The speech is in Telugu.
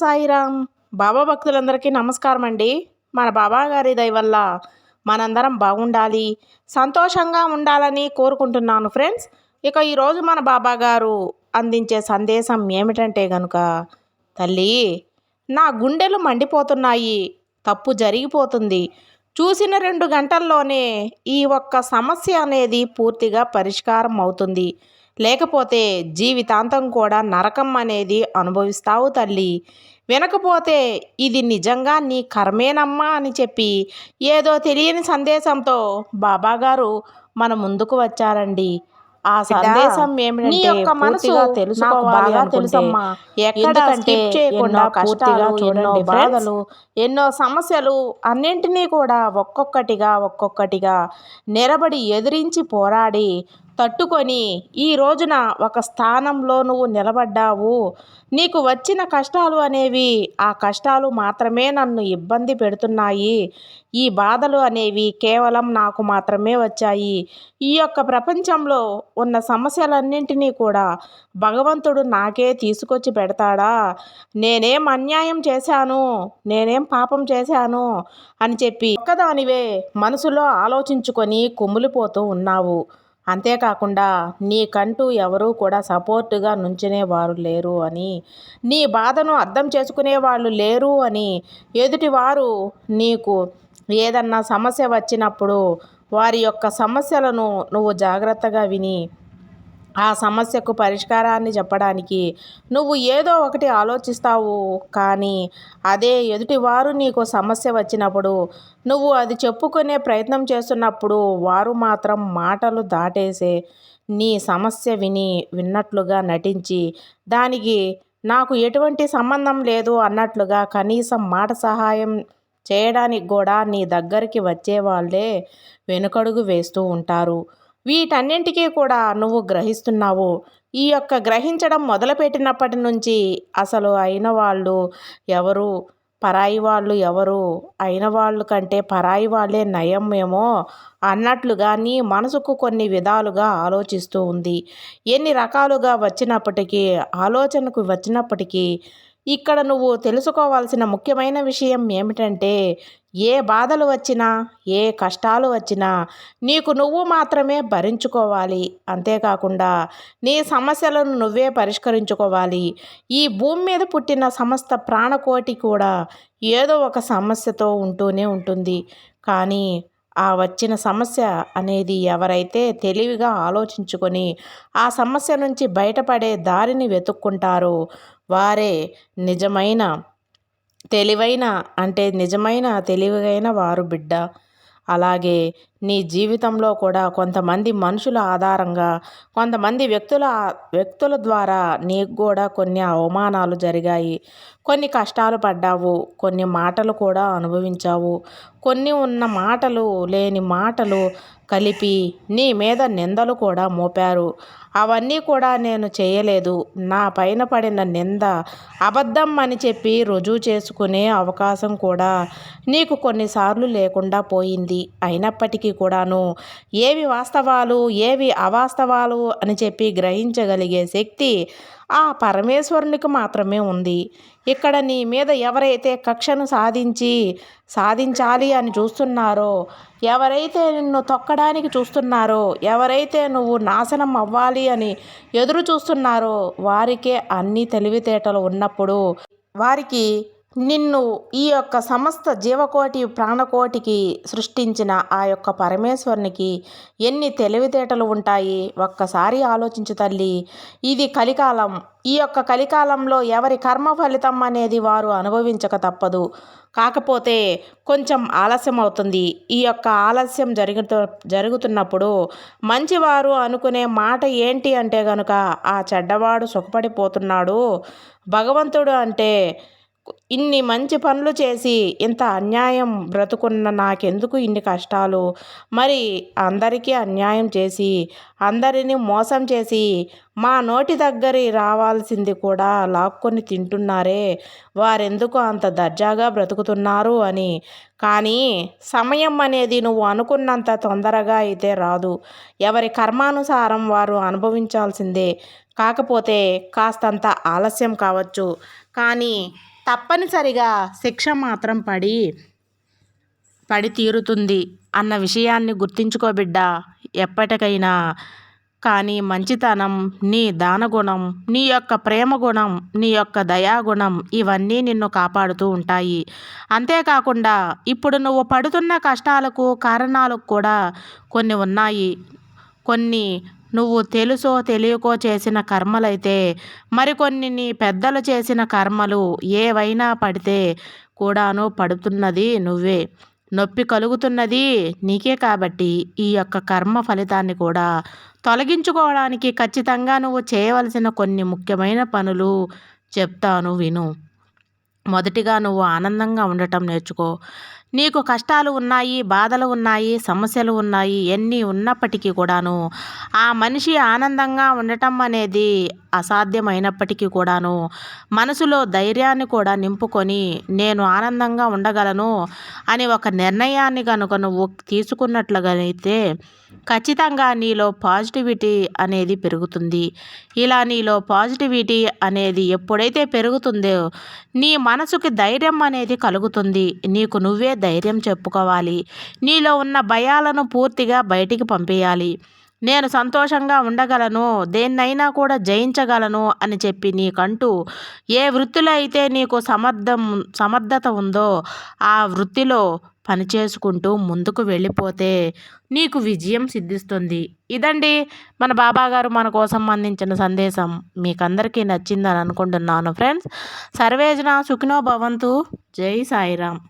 సాయిరామ్. బాబా భక్తులందరికీ నమస్కారం అండి మన బాబా గారి వల్ల మనందరం బాగుండాలి. సంతోషంగా ఉండాలని కోరుకుంటున్నాను ఫ్రెండ్స్. ఇక ఈరోజు మన బాబా గారు అందించే సందేశం ఏమిటంటే గనుక తల్లి నా గుండెలు మండిపోతున్నాయి. తప్పు జరిగిపోతుంది. చూసిన రెండు గంటల్లోనే ఈ ఒక్క సమస్య అనేది పూర్తిగా పరిష్కారం అవుతుంది. లేకపోతే జీవితాంతం కూడా నరకం అనేది అనుభవిస్తావు తల్లి వినకపోతే ఇది నిజంగా నీ కర్మేనమ్మా అని చెప్పి ఏదో తెలియని సందేశంతో బాబాగారు మన ముందుకు వచ్చారండి ఆ సందేశం ఏమిటంటే నీ యొక్క మనసు తెలుసుకోవాలి తెలుసమ్మా. ఎక్కడ చేయకుండా కష్టాలు. బాధలు, ఎన్నో సమస్యలు అన్నింటినీ కూడా ఒక్కొక్కటిగా ఒక్కొక్కటిగా నిలబడి ఎదిరించి పోరాడి తట్టుకొని ఈ రోజున ఒక స్థానంలో నువ్వు నిలబడ్డావు. నీకు వచ్చిన కష్టాలు అనేవి ఆ కష్టాలు మాత్రమే నన్ను ఇబ్బంది పెడుతున్నాయి. ఈ బాధలు అనేవి కేవలం నాకు మాత్రమే వచ్చాయి. ఈ యొక్క ప్రపంచంలో ఉన్న సమస్యలన్నింటినీ కూడా భగవంతుడు నాకే తీసుకొచ్చి పెడతాడా? నేనేం అన్యాయం చేశాను? నేనేం పాపం చేశాను? అని చెప్పి ఒక్కదానివే మనసులో ఆలోచించుకొని కుమిలిపోతూ ఉన్నావు. అంతేకాకుండా నీకంటూ ఎవరూ కూడా సపోర్టుగా నుంచునేవారు లేరు అని నీ బాధను అర్థం చేసుకునే వాళ్ళు లేరు అని ఎదుటివారు నీకు ఏదన్నా సమస్య వచ్చినప్పుడు వారి యొక్క సమస్యలను నువ్వు జాగ్రత్తగా విని ఆ సమస్యకు పరిష్కారాన్ని చెప్పడానికి నువ్వు ఏదో ఒకటి ఆలోచిస్తావు కానీ అదే ఎదుటివారు నీకు సమస్య వచ్చినప్పుడు నువ్వు అది చెప్పుకునే ప్రయత్నం చేస్తున్నప్పుడు వారు మాత్రం మాటలు దాటేసే నీ సమస్య విని విన్నట్లుగా నటించి దానికి నాకు ఎటువంటి సంబంధం లేదు అన్నట్లుగా కనీసం మాట సహాయం చేయడానికి కూడా నీ దగ్గరికి వచ్చే వాళ్ళే వెనుకడుగు వేస్తూ ఉంటారు. వీటన్నింటికీ కూడా నువ్వు గ్రహిస్తున్నావు. ఈ యొక్క గ్రహించడం మొదలుపెట్టినప్పటి నుంచి అసలు అయిన వాళ్ళు ఎవరు? పరాయి వాళ్ళు ఎవరు? అయిన వాళ్ళు కంటే పరాయి వాళ్ళే నయమేమో అన్నట్లుగా నీ మనసుకు కొన్ని విధాలుగా ఆలోచిస్తూ ఉంది. ఎన్ని రకాలుగా వచ్చినప్పటికీ ఆలోచనకు వచ్చినప్పటికీ ఇక్కడ నువ్వు తెలుసుకోవాల్సిన ముఖ్యమైన విషయం ఏమిటంటే ఏ బాధలు వచ్చినా ఏ కష్టాలు వచ్చినా నీకు నువ్వు మాత్రమే భరించుకోవాలి. అంతేకాకుండా నీ సమస్యలను నువ్వే పరిష్కరించుకోవాలి. ఈ భూమి మీద పుట్టిన సమస్త ప్రాణకోటి కూడా ఏదో ఒక సమస్యతో ఉంటూనే ఉంటుంది. కానీ ఆ వచ్చిన సమస్య అనేది ఎవరైతే తెలివిగా ఆలోచించుకొని ఆ సమస్య నుంచి బయటపడే దారిని వెతుక్కుంటారో వారే నిజమైన తెలివైన అంటే నిజమైన తెలివైన వారు బిడ్డ. అలాగే నీ జీవితంలో కూడా కొంతమంది మనుషుల ఆధారంగా కొంతమంది వ్యక్తుల వ్యక్తుల ద్వారా నీకు కూడా కొన్ని అవమానాలు జరిగాయి. కొన్ని కష్టాలు పడ్డావు. కొన్ని మాటలు కూడా అనుభవించావు. కొన్ని ఉన్న మాటలు లేని మాటలు కలిపి నీ మీద నిందలు కూడా మోపారు. అవన్నీ కూడా నేను చేయలేదు. నా పైన పడిన నింద అబద్ధం అని చెప్పి రుజువు చేసుకునే అవకాశం కూడా నీకు కొన్నిసార్లు లేకుండా పోయింది. అయినప్పటికీ కూడాను ఏవి వాస్తవాలు ఏవి అవాస్తవాలు అని చెప్పి గ్రహించగలిగే శక్తి ఆ పరమేశ్వరునికి మాత్రమే ఉంది. ఇక్కడ నీ మీద ఎవరైతే కక్షను సాధించి సాధించాలి అని చూస్తున్నారో ఎవరైతే నిన్ను తొక్కడానికి చూస్తున్నారో ఎవరైతే నువ్వు నాశనం అవ్వాలి అని ఎదురు చూస్తున్నారో వారికే అన్ని తెలివితేటలు ఉన్నప్పుడు వారికి నిన్ను ఈ యొక్క సమస్త జీవకోటి ప్రాణకోటికి సృష్టించిన ఆ యొక్క పరమేశ్వరునికి ఎన్ని తెలివితేటలు ఉంటాయి? ఒక్కసారి ఆలోచించు తల్లి. ఇది కలికాలం. ఈ యొక్క కలికాలంలో ఎవరి కర్మ ఫలితం అనేది వారు అనుభవించక తప్పదు. కాకపోతే కొంచెం ఆలస్యం అవుతుంది. ఈ యొక్క ఆలస్యం జరుగుతు జరుగుతున్నప్పుడు మంచివారు అనుకునే మాట ఏంటి అంటే గనుక ఆ చెడ్డవాడు సుఖపడిపోతున్నాడు. భగవంతుడు అంటే ఇన్ని మంచి పనులు చేసి ఇంత అన్యాయం బ్రతుకున్న నాకెందుకు ఇన్ని కష్టాలు? మరి అందరికీ అన్యాయం చేసి అందరినీ మోసం చేసి మా నోటి దగ్గరి రావాల్సింది కూడా లాక్కొని తింటున్నారే. వారెందుకు అంత దర్జాగా బ్రతుకుతున్నారు అని. కానీ సమయం అనేది నువ్వు అనుకున్నంత తొందరగా అయితే రాదు. ఎవరి కర్మానుసారం వారు అనుభవించాల్సిందే. కాకపోతే కాస్తంత ఆలస్యం కావచ్చు. కానీ తప్పనిసరిగా శిక్ష మాత్రం పడి పడి తీరుతుంది అన్న విషయాన్ని గుర్తించుకోబిడ్డ ఎప్పటికైనా కానీ మంచితనం నీ దానగుణం నీ యొక్క ప్రేమ గుణం నీ యొక్క దయాగుణం ఇవన్నీ నిన్ను కాపాడుతూ ఉంటాయి. అంతేకాకుండా ఇప్పుడు నువ్వు పడుతున్న కష్టాలకు కారణాలకు కూడా కొన్ని ఉన్నాయి. కొన్ని నువ్వు తెలుసో తెలియకో చేసిన కర్మలైతే మరికొన్ని నీ పెద్దలు చేసిన కర్మలు ఏవైనా పడితే కూడాను పడుతున్నది నువ్వే. నొప్పి కలుగుతున్నది నీకే కాబట్టి ఈ యొక్క కర్మ ఫలితాన్ని కూడా తొలగించుకోవడానికి ఖచ్చితంగా నువ్వు చేయవలసిన కొన్ని ముఖ్యమైన పనులు చెప్తాను విను. మొదటిగా నువ్వు ఆనందంగా ఉండటం నేర్చుకో. నీకు కష్టాలు ఉన్నాయి బాధలు ఉన్నాయి సమస్యలు ఉన్నాయి ఎన్ని ఉన్నప్పటికీ కూడాను ఆ మనిషి ఆనందంగా ఉండటం అనేది అసాధ్యమైనప్పటికీ కూడాను మనసులో ధైర్యాన్ని కూడా నింపుకొని నేను ఆనందంగా ఉండగలను అని ఒక నిర్ణయాన్ని కనుక నువ్వు తీసుకున్నట్లుగానైతే ఖచ్చితంగా నీలో పాజిటివిటీ అనేది పెరుగుతుంది. ఇలా నీలో పాజిటివిటీ అనేది ఎప్పుడైతే పెరుగుతుందో నీ మనసుకి ధైర్యం అనేది కలుగుతుంది. నీకు నువ్వే ధైర్యం చెప్పుకోవాలి. నీలో ఉన్న భయాలను పూర్తిగా బయటికి పంపేయాలి. నేను సంతోషంగా ఉండగలను దేన్నైనా కూడా జయించగలను అని చెప్పి నీకంటూ ఏ వృత్తిలో అయితే నీకు సమర్థం సమర్థత ఉందో ఆ వృత్తిలో పనిచేసుకుంటూ ముందుకు వెళ్ళిపోతే నీకు విజయం సిద్ధిస్తుంది. ఇదండి మన బాబాగారు మన కోసం అందించిన సందేశం. మీకు అందరికీ నచ్చిందని అనుకుంటున్నాను ఫ్రెండ్స్. సర్వేజన సుఖినో భవంతు. జై సాయిరామ్.